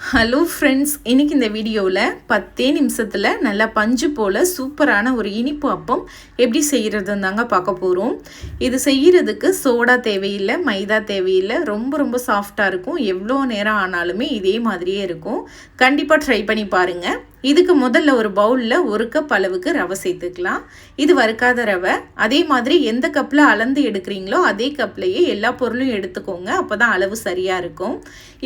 Hello friends இன்னைக்கு இந்த வீடியோவில் பத்தே நிமிஷத்தில் நல்லா பஞ்சு போல் சூப்பரான ஒரு இனிப்பு அப்பம் எப்படி செய்கிறதுன்னு தாங்க பார்க்க போகிறோம் இது செய்கிறதுக்கு சோடா தேவையில்லை மைதா தேவையில்லை. ரொம்ப ரொம்ப சாஃப்டாக இருக்கும். எவ்வளோ நேரம் ஆனாலுமே இதே மாதிரியே இருக்கும். கண்டிப்பாக ட்ரை பண்ணி பாருங்கள் இதுக்கு முதல்ல ஒரு பவுலில் ஒரு கப் அளவுக்கு ரவை சேர்த்துக்கலாம். இது வறுக்காத ரவை. அதே மாதிரி எந்த கப்பில் அளந்து எடுக்கிறீங்களோ அதே கப்லேயே எல்லா பொருளும் எடுத்துக்கோங்க. அப்போ தான் அளவு சரியாக இருக்கும்.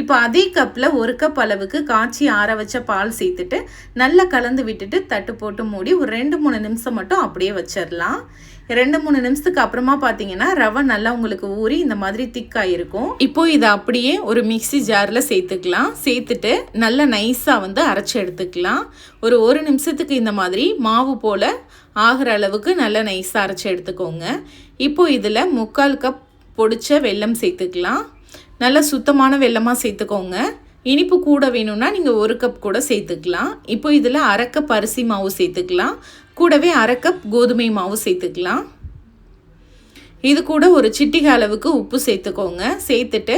இப்போ அதே கப்பில் ஒரு கப் அளவுக்கு காய்ச்சி ஆற வச்ச பால் சேர்த்துட்டு நல்லா கலந்து விட்டுட்டு தட்டு போட்டு மூடி ஒரு ரெண்டு மூணு நிமிஷம் மட்டும் அப்படியே வச்சிடலாம் ரெண்டு மூணு நிமிஷத்துக்கு அப்புறமா பார்த்தீங்கன்னா ரவை நல்லா உங்களுக்கு ஊறி இந்த மாதிரி திக்காக இருக்கும் இப்போ இதை அப்படியே ஒரு மிக்சி ஜாரில் சேர்த்துக்கலாம். சேர்த்துட்டு நல்லா நைஸாக வந்து அரைச்சி எடுத்துக்கலாம். ஒரு ஒரு நிமிஷத்துக்கு இந்த மாதிரி மாவு போல் ஆகிற அளவுக்கு நல்லா நைஸாக அரைச்சி எடுத்துக்கோங்க. இப்போ இதில் முக்கால் கப் பொடிச்ச வெல்லம் சேர்த்துக்கலாம். நல்லா சுத்தமான வெல்லமாக சேர்த்துக்கோங்க. இனிப்பு கூட வேணும்னா நீங்கள் ஒரு கப் கூட சேர்த்துக்கலாம். இப்போ இதில் அரை கப் அரிசி மாவு சேர்த்துக்கலாம். கூடவே அரை கப் கோதுமை மாவு சேர்த்துக்கலாம். இது கூட ஒரு சிட்டிகை அளவுக்கு உப்பு சேர்த்துக்கோங்க. சேர்த்துட்டு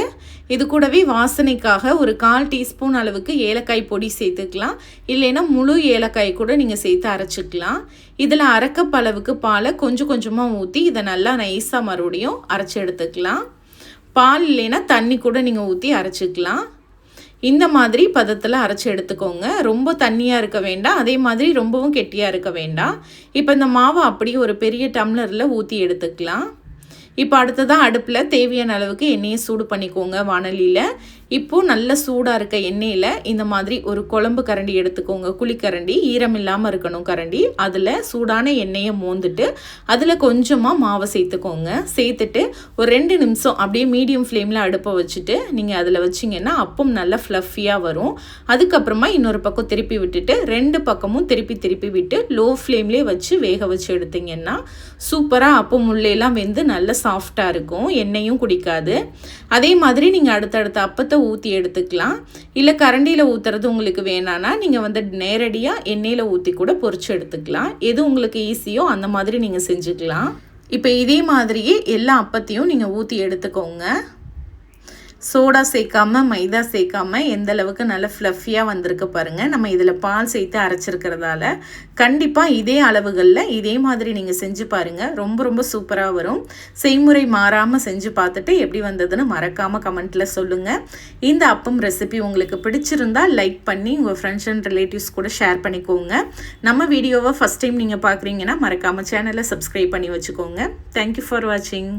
இது கூடவே வாசனைக்காக ஒரு கால் டீஸ்பூன் அளவுக்கு ஏலக்காய் பொடி சேர்த்துக்கலாம். இல்லைன்னா முழு ஏலக்காய் கூட நீங்கள் சேர்த்து அரைச்சிக்கலாம். இதில் அரைக்கப் அளவுக்கு பாலை கொஞ்சம் கொஞ்சமாக ஊற்றி இதை நல்லா நைஸாக மறுபடியும் அரைச்சி எடுத்துக்கலாம். பால் இல்லைன்னா தண்ணி கூட நீங்கள் ஊற்றி அரைச்சிக்கலாம். இந்த மாதிரி பதத்தில் அரைச்சி எடுத்துக்கோங்க. ரொம்ப தண்ணியாக இருக்க வேண்டாம். அதே மாதிரி ரொம்பவும் கெட்டியாக இருக்க வேண்டாம். இப்போ இந்த மாவை அப்படியே ஒரு பெரிய டம்ளரில் ஊற்றி எடுத்துக்கலாம். இப்போ அடுத்ததான் அடுப்பில் தேவையான அளவுக்கு எண்ணெயை சூடு பண்ணிக்கோங்க வானலியில். இப்போது நல்ல சூடாக இருக்க எண்ணெயில் இந்த மாதிரி ஒரு குழம்பு கரண்டி எடுத்துக்கோங்க. குழிக்கரண்டி ஈரம் இல்லாமல் இருக்கணும் கரண்டி. அதில் சூடான எண்ணெயை மோந்துட்டு அதில் கொஞ்சமாக மாவை சேர்த்துக்கோங்க. சேர்த்துட்டு ஒரு ரெண்டு நிமிஷம் அப்படியே மீடியம் ஃப்ளேமில் அடுப்பை வச்சுட்டு நீங்கள் அதில் வச்சிங்கன்னா அப்பம் நல்லா ஃப்ளஃபியாக வரும். அதுக்கப்புறமா இன்னொரு பக்கம் திருப்பி விட்டுட்டு ரெண்டு பக்கமும் திருப்பி திருப்பி விட்டு லோ ஃப்ளேம்லேயே வச்சு வேக வச்சு எடுத்திங்கன்னா சூப்பராக அப்பம் உள்ளேலாம் வெந்து நல்லா சாஃப்டாக இருக்கும். எண்ணெயும் குடிக்காது. அதே மாதிரி நீங்கள் அடுத்தடுத்த அப்பத்தை ஊற்றி எடுத்துக்கலாம். இல்லை கரண்டியில் ஊற்றுறது உங்களுக்கு வேணான்னா நீங்கள் வந்து நேரடியாக எண்ணெயில் ஊற்றி கூட பொறிச்சு எடுத்துக்கலாம். எது உங்களுக்கு ஈஸியோ அந்த மாதிரி நீங்கள் செஞ்சுக்கலாம். இப்போ இதே மாதிரியே எல்லா அப்பத்தையும் நீங்கள் ஊற்றி எடுத்துக்கோங்க. சோடா சேர்க்காம மைதா சேர்க்காம எந்த அளவுக்கு நல்ல ஃப்ளஃபியாக வந்திருக்கு பாருங்கள் நம்ம இதில் பால் சேர்த்து அரைச்சிருக்கிறதால கண்டிப்பாக இதே அளவுகளில் இதே மாதிரி நீங்கள் செஞ்சு பாருங்கள் ரொம்ப ரொம்ப சூப்பராக வரும். செய்முறை மாறாமல் செஞ்சு பார்த்துட்டு எப்படி வந்ததுன்னு மறக்காமல் கமெண்ட்டில் சொல்லுங்கள் இந்த அப்பம் ரெசிபி உங்களுக்கு பிடிச்சிருந்தால் லைக் பண்ணி உங்கள் ஃப்ரெண்ட்ஸ் அண்ட் ரிலேட்டிவ்ஸ் கூட ஷேர் பண்ணிக்கோங்க. நம்ம வீடியோவை ஃபஸ்ட் டைம் நீங்கள் பார்க்குறீங்கன்னா மறக்காமல் சேனலை சப்ஸ்கிரைப் பண்ணி வச்சுக்கோங்க. தேங்க்யூ ஃபார் வாட்சிங்